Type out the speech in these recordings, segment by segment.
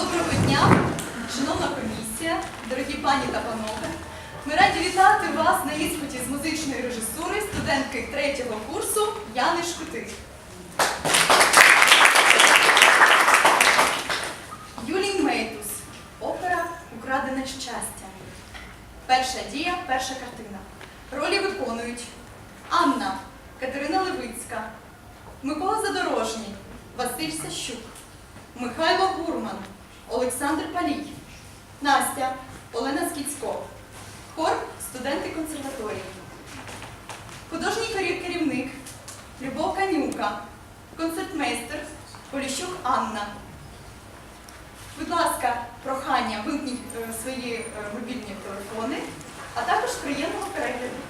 Доброго дня, шановна комісія, дорогі пані та панове. Ми раді вітати вас на іспиті з музичної режисури студентки третього курсу Яни Шкути. Юлій Мейтус. Опера Украдене щастя. Перша дія, перша картина. Ролі виконують Анна Катерина Левицька, Микола Задорожній, Василь Сащук, Михайло Гурман, Олександр Палій, Настя, Олена Скіцько, хор студенти консерваторії, художній керівник Любов Канюка, концертмейстер Поліщук Анна. Будь ласка, прохання, вимкніть е, свої е, мобільні телефони, а також приємного перегляду.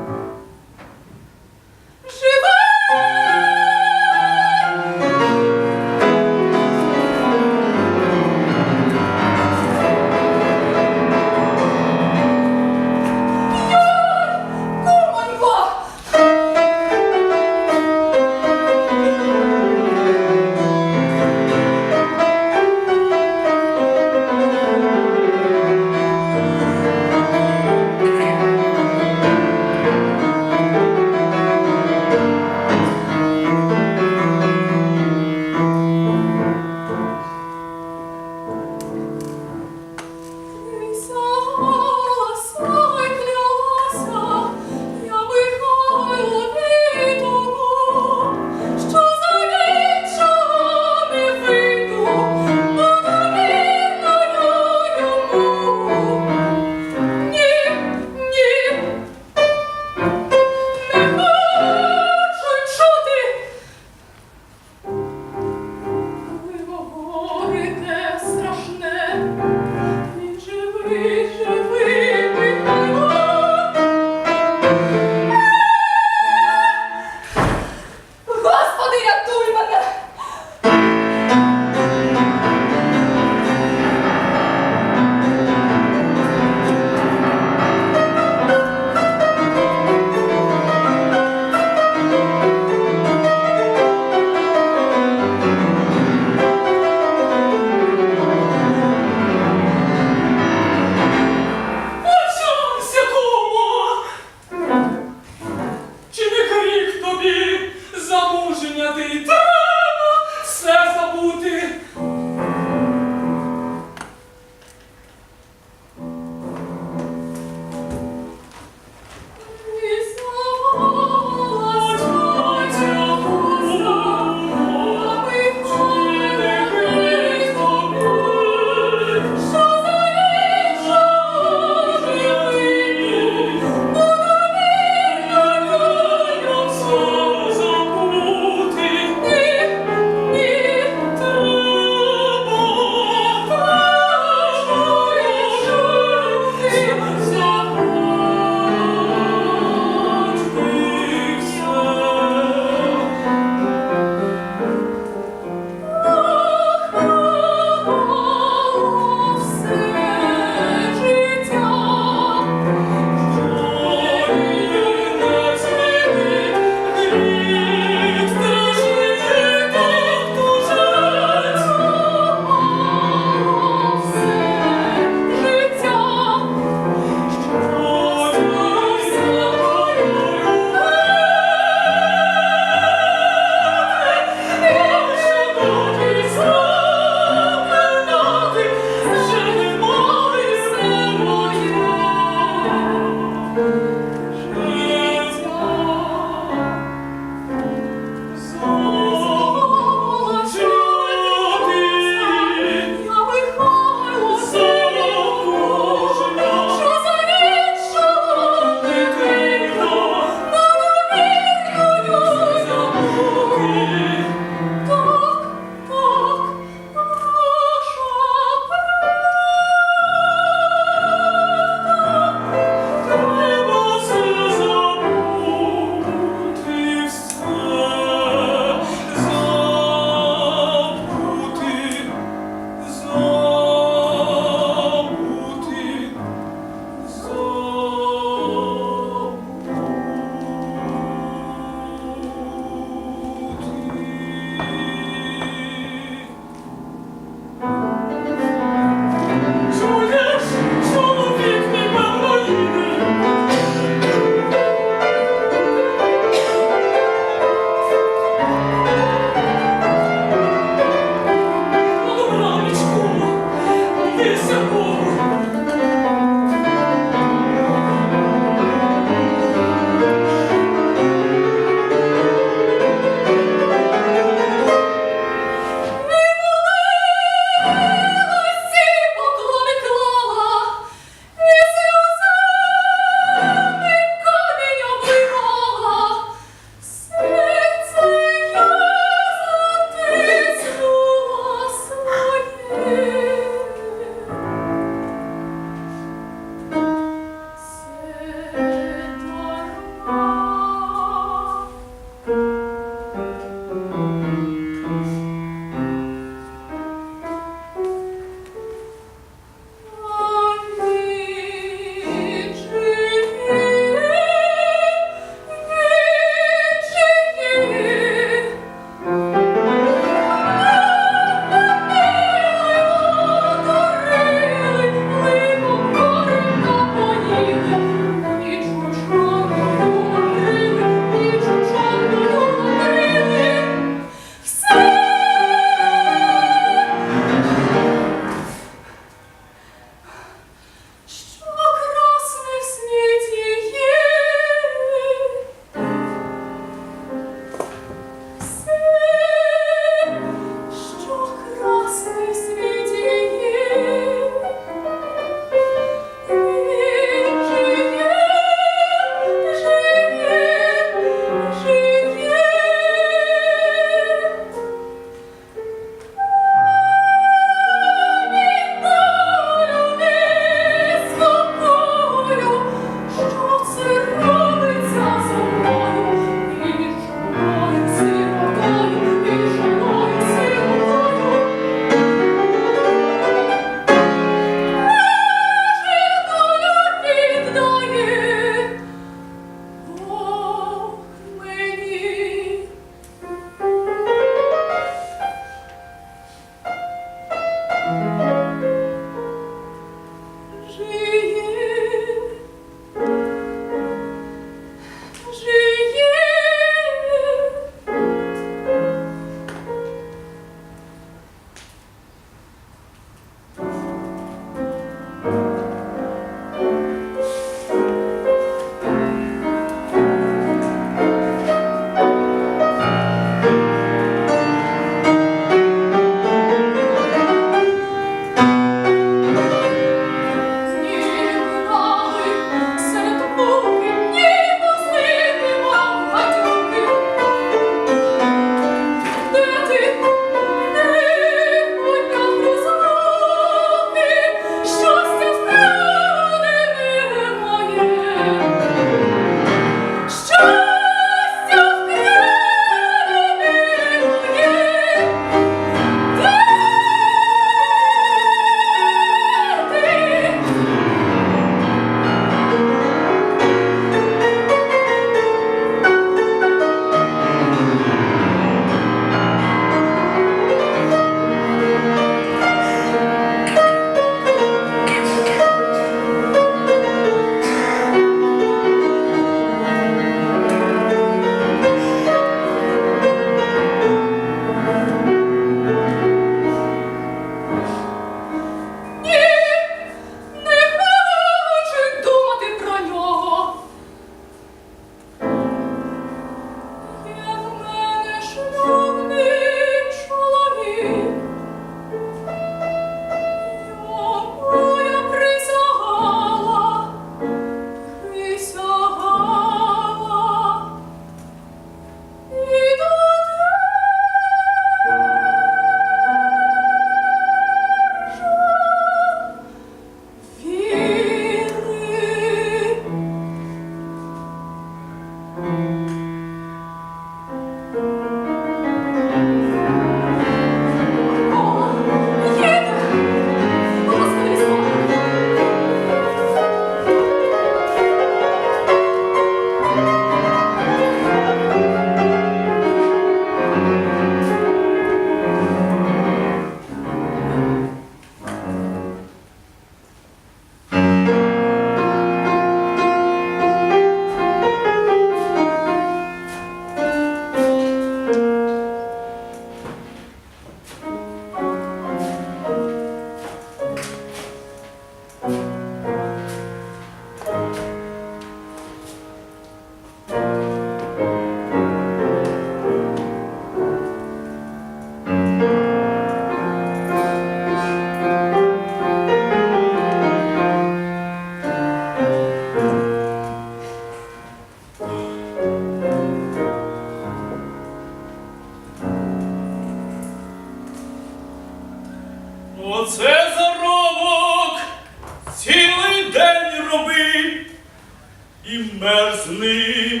мерзни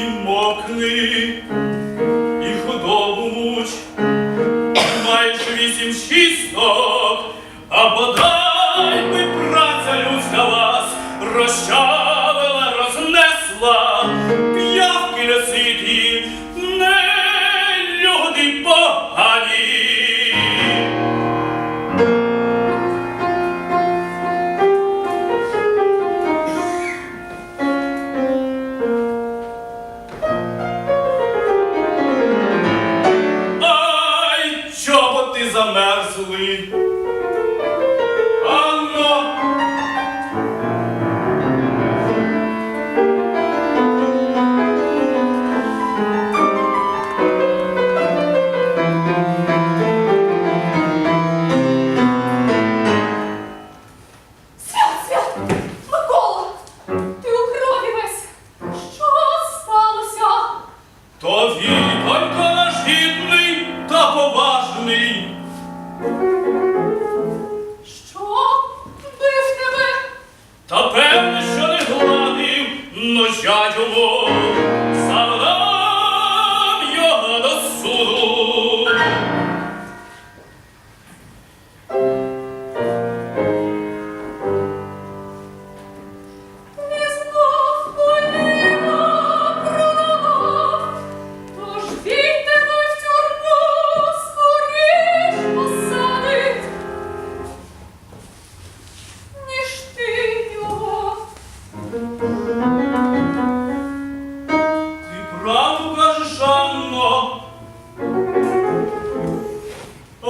і мокни, і худобу муч, маєш вісім чисто. He's a man to lead. Но носять обох.